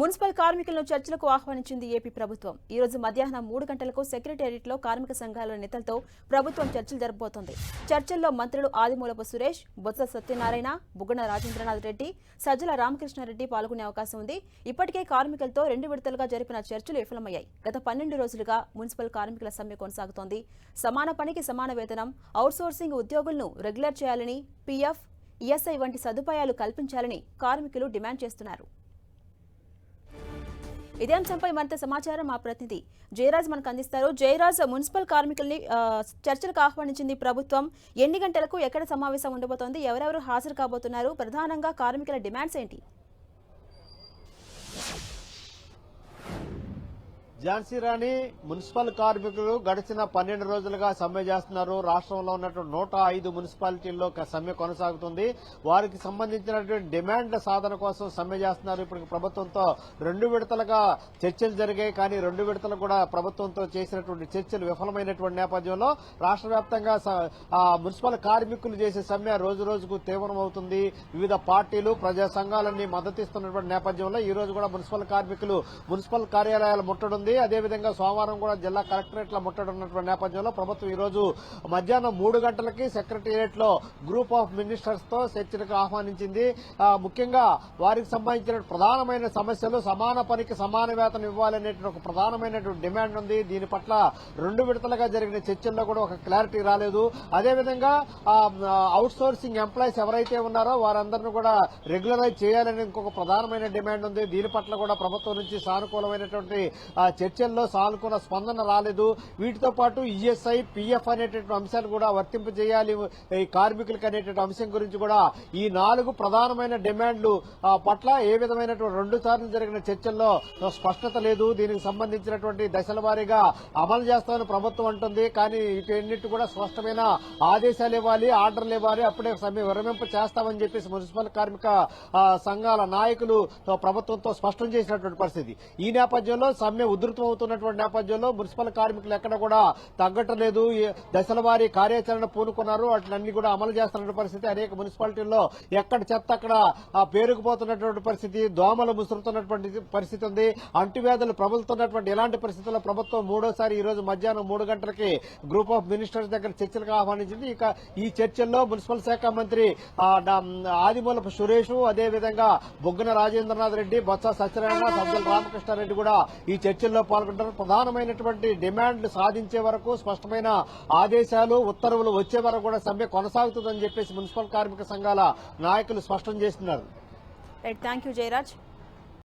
Municipal కార్మికులను చర్చలకు ఆహ్వానించింది ఏపీ ప్రభుత్వం. ఈ రోజు మధ్యాహ్నం మూడు గంటలకు సెక్రటేరియట్లో కార్మిక సంఘాల నేతలతో ప్రభుత్వం చర్చలు జరపబోతోంది. చర్చల్లో మంత్రులు ఆదిమూలపు సురేష్ బొత్స సత్యనారాయణ బుగ్గన రాజేంద్రనాథ్ రెడ్డి సజ్జల రామకృష్ణారెడ్డి పాల్గొనే అవకాశం ఉంది. ఇప్పటికే కార్మికులతో రెండు విడతలుగా జరిపిన చర్చలు విఫలమయ్యాయి. గత పన్నెండు రోజులుగా మున్సిపల్ కార్మికుల సమ్మె కొనసాగుతోంది. సమాన పనికి సమాన వేతనం అవుట్సోర్సింగ్ ఉద్యోగులను రెగ్యులర్ చేయాలని పీఎఫ్ ఈఎస్ఐ వంటి సదుపాయాలు కల్పించాలని కార్మికులు డిమాండ్ చేస్తున్నారు. ఇదే అంశంపై మరింత సమాచారం మా ప్రతినిధి జయరాజ్ మనకు అందిస్తారు. జయరాజ్ మున్సిపల్ కార్మికుల్ని చర్చలకు ఆహ్వానించింది ప్రభుత్వం. ఎన్ని గంటలకు ఎక్కడ సమావేశం ఉండబోతోంది? ఎవరెవరు హాజరు కాబోతున్నారు? ప్రధానంగా కార్మికుల డిమాండ్స్ ఏంటి? ఝాన్సీ రాణి మున్సిపల్ కార్మికులు గడిచిన పన్నెండు రోజులుగా సమ్మె చేస్తున్నారు. రాష్ట్రంలో ఉన్నటువంటి నూట ఐదు మున్సిపాలిటీల్లో సమ్మె కొనసాగుతుంది. వారికి సంబంధించినటువంటి డిమాండ్ల సాధన కోసం సమ్మె చేస్తున్నారు. ఇప్పుడు ప్రభుత్వంతో రెండు విడతలుగా చర్చలు జరిగాయి. కానీ రెండు విడతలు కూడా ప్రభుత్వంతో చేసినటువంటి చర్చలు విఫలమైనటువంటి నేపథ్యంలో రాష్ట్ర వ్యాప్తంగా స- ఆ మున్సిపల్ కార్మికులు చేసే సమ్మె రోజు రోజుకు తీవ్రమవుతుంది. వివిధ పార్టీలు ప్రజా సంఘాలన్నీ మద్దతిస్తున్నటువంటి నేపథ్యంలో ఈ రోజు కూడా మున్సిపల్ కార్మికులు మున్సిపల్ కార్యాలయాలు ముట్టడుంది. అదేవిధంగా సోమవారం కూడా జిల్లా కలెక్టరేట్ల ముట్టడున్నటువంటి నేపథ్యంలో ప్రభుత్వం ఈ రోజు మధ్యాహ్నం మూడు గంటలకి సెక్రటేరియట్లో గ్రూప్ ఆఫ్ మినిస్టర్స్తో చర్చలకు ఆహ్వానించింది ముఖ్యంగా వారికి సంబంధించిన ప్రధానమైన సమస్యలు సమాన పనికి సమాన వేతనం ఇవ్వాలనేటువంటి ఒక ప్రధానమైనటువంటి డిమాండ్ ఉంది. దీని పట్ల రెండు విడతలుగా జరిగిన చర్చల్లో కూడా ఒక క్లారిటీ రాలేదు. అదేవిధంగా అవుట్ సోర్సింగ్ ఎంప్లాయీస్ ఎవరైతే ఉన్నారో వారందరినీ కూడా రెగ్యులరైజ్ చేయాలని ఇంకొక ప్రధానమైన డిమాండ్ ఉంది. దీని పట్ల కూడా ప్రభుత్వం నుంచి సానుకూలమైనటువంటి చర్చల్లో సానుకూల స్పందన రాలేదు. వీటితో పాటు ఈఎస్ఐ పిఎఫ్ అనేటువంటి అంశాలు కూడా వర్తింపజేయాలి ఈ కార్మికులకు అనేటువంటి అంశం గురించి కూడా ఈ నాలుగు ప్రధానమైన డిమాండ్లు పట్ల ఏ విధమైనటువంటి రెండు సార్లు జరిగిన చర్చల్లో స్పష్టత లేదు. దీనికి సంబంధించినటువంటి దశల వారీగా అమలు చేస్తామని ప్రభుత్వం అంటుంది. కానీ వీటన్నిటి కూడా స్పష్టమైన ఆదేశాలు ఇవ్వాలి ఆర్డర్లు ఇవ్వాలి. అప్పుడే సమ్మె విరమింపు చేస్తామని చెప్పేసి మున్సిపల్ కార్మిక సంఘాల నాయకులు ప్రభుత్వంతో స్పష్టం చేసినటువంటి పరిస్థితి. ఈ నేపథ్యంలో సమ్మె ఉధృతం అవుతున్నటువంటి నేపథ్యంలో మున్సిపల్ కార్మికులు ఎక్కడ కూడా తగ్గట్లేదు. దశల వారి కార్యాచరణ పూనుకున్నారు. వాటిని కూడా అమలు చేస్తున్న పరిస్థితి. అనేక మున్సిపాలిటీల్లో ఎక్కడ చెత్త అక్కడ పేరుకుపోతున్నటువంటి పరిస్థితి దోమలు ముసురుతున్నటువంటి పరిస్థితి ఉంది. అంటువ్యాధులు ప్రబలుతున్నటువంటి ఇలాంటి పరిస్థితుల్లో ప్రభుత్వం మూడోసారి ఈ రోజు మధ్యాహ్నం మూడు గంటలకి గ్రూప్ ఆఫ్ మినిస్టర్స్ దగ్గర చర్చలకు ఆహ్వానించింది. ఇక ఈ చర్చల్లో మున్సిపల్ శాఖ మంత్రి ఆదిమూలపు సురేష్ అదేవిధంగా బొగ్గన రాజేంద్రనాథ్ రెడ్డి బొత్స సత్యనారాయణ సజ్జల రామకృష్ణారెడ్డి కూడా ఈ చర్చల్లో పాల్గొంటారు. ప్రధానమైనటువంటి డిమాండ్లు సాధించే వరకు స్పష్టమైన ఆదేశాలు ఉత్తర్వులు వచ్చే వరకు కూడా సమ్మె కొనసాగుతుందని చెప్పేసి మున్సిపల్ కార్మిక సంఘాల నాయకులు స్పష్టం చేస్తున్నారు. Thank you Jayaraj